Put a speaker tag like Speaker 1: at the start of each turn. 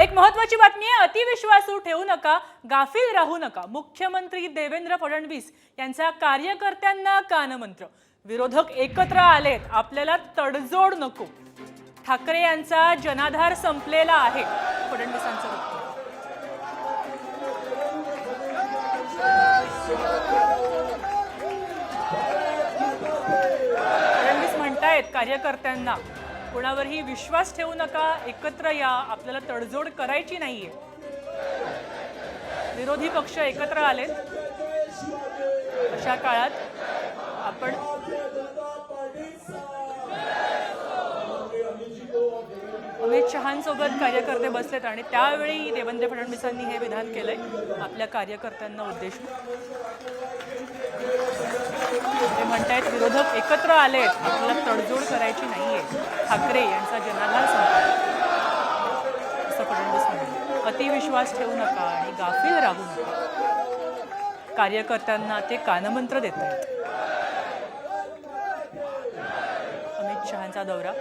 Speaker 1: एक महत्वाची बातमी आहे अतिविश्वासू ठेवू नका गाफील राहू नका. मुख्यमंत्री देवेंद्र फडणवीस यांचा कार्यकर्त्यांना कानमंत्र. विरोधक एकत्र आलेत आपल्याला तडजोड नको. ठाकरे यांचा जनाधार संपलेला आहे. फडणवीसांचं वक्तव्य. फडणवीस म्हणतायत कार्यकर्त्यांना कोणावरही विश्वास ठेवू नका एकत्र या. आपल्याला तडजोड करायची नाही आहे विरोधी पक्ष एकत्र आले. अशा काळात आपण अमित शहांसोबत कार्यकर्ते बसलेत आणि त्यावेळी देवेंद्र फडणवीसांनी हे विधान केलंय आपल्या कार्यकर्त्यांना उद्देशून. आहेत विरोधक एकत्र आलेत. आपल्याला तडजोड करायची नाहीये. ठाकरे यांचा जनाधार संपला. असं फडणवीस म्हणाले. अतिविश्वास ठेवू नका आणि गाफील राहू नका. कार्यकर्त्यांना ते कानमंत्र देत आहेत अमित शहांचा दौरा.